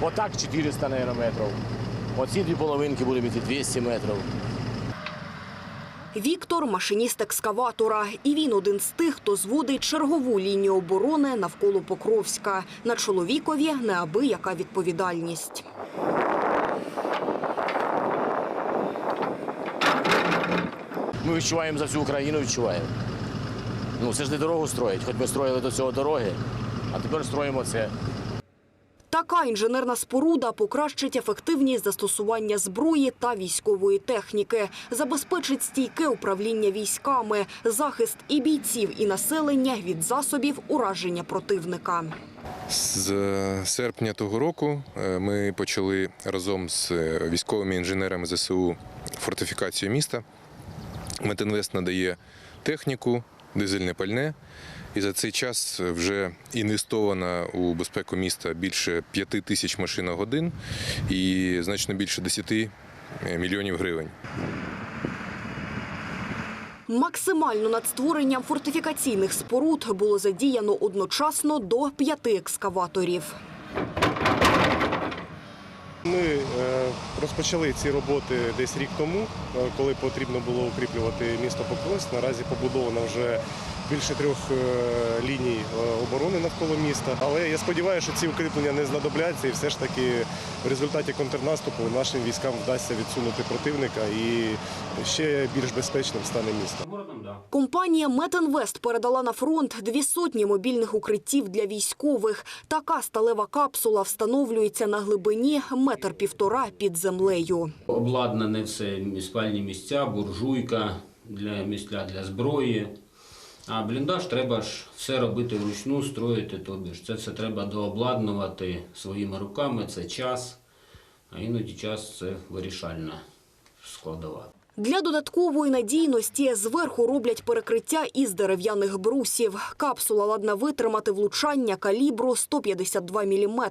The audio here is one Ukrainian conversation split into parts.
Отак 400 наверное, метрів. Оці дві половинки будуть мати 200 метрів. Віктор – машиніст екскаватора. І він один з тих, хто зводить чергову лінію оборони навколо Покровська. На чоловікові неабияка відповідальність. Ми відчуваємо за всю Україну, відчуваємо. Ну, це ж не дорогу строїть, хоч ми строїли до цього дороги, а тепер строїмо це. Така інженерна споруда покращить ефективність застосування зброї та військової техніки, забезпечить стійке управління військами, захист і бійців, і населення від засобів ураження противника. З е, серпня того року е, ми почали разом з е, військовими інженерами ЗСУ фортифікацію міста. Метинвест надає техніку, дизельне пальне. І за цей час вже інвестовано у безпеку міста більше 5 тисяч машин годин і значно більше 10 мільйонів гривень. Максимально над створенням фортифікаційних споруд було задіяно одночасно до п'яти екскаваторів. Ми е, розпочали ці роботи десь рік тому, е, коли потрібно було укріплювати місто Покровськ. Наразі побудовано вже більше трьох е, ліній оборони навколо міста. Але я сподіваюся, що ці укріплення не знадобляться, і все ж таки в результаті контрнаступу нашим військам вдасться відсунути противника і ще більш безпечним стане місто. Компанія «Метинвест» передала на фронт дві сотні мобільних укриттів для військових. Така сталева капсула встановлюється на глибині метр-півтора під землею. Обладнане все спальні місця, буржуйка для місця для зброї. А бліндаж треба ж все робити вручну, строїти. Тобі ж це все треба дообладнувати своїми руками, це час, а іноді час це вирішальна складова. Для додаткової надійності зверху роблять перекриття із дерев'яних брусів. Капсула ладна витримати влучання калібру 152 мм.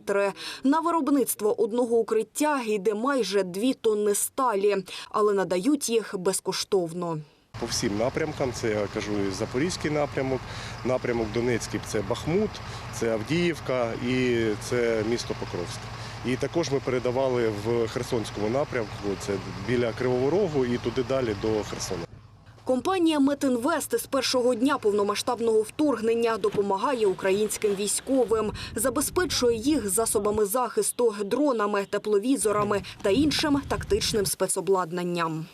На виробництво одного укриття йде майже 2 тонни сталі, але надають їх безкоштовно. По всім напрямкам, це я кажу Запорізький напрямок, напрямок Донецький це Бахмут, це Авдіївка і це місто Покровськ. І також ми передавали в Херсонському напрямку, це біля Кривого Рогу і туди далі до Херсона. Компанія «Метинвест» з першого дня повномасштабного вторгнення допомагає українським військовим, забезпечує їх засобами захисту, дронами, тепловізорами та іншим тактичним спецобладнанням.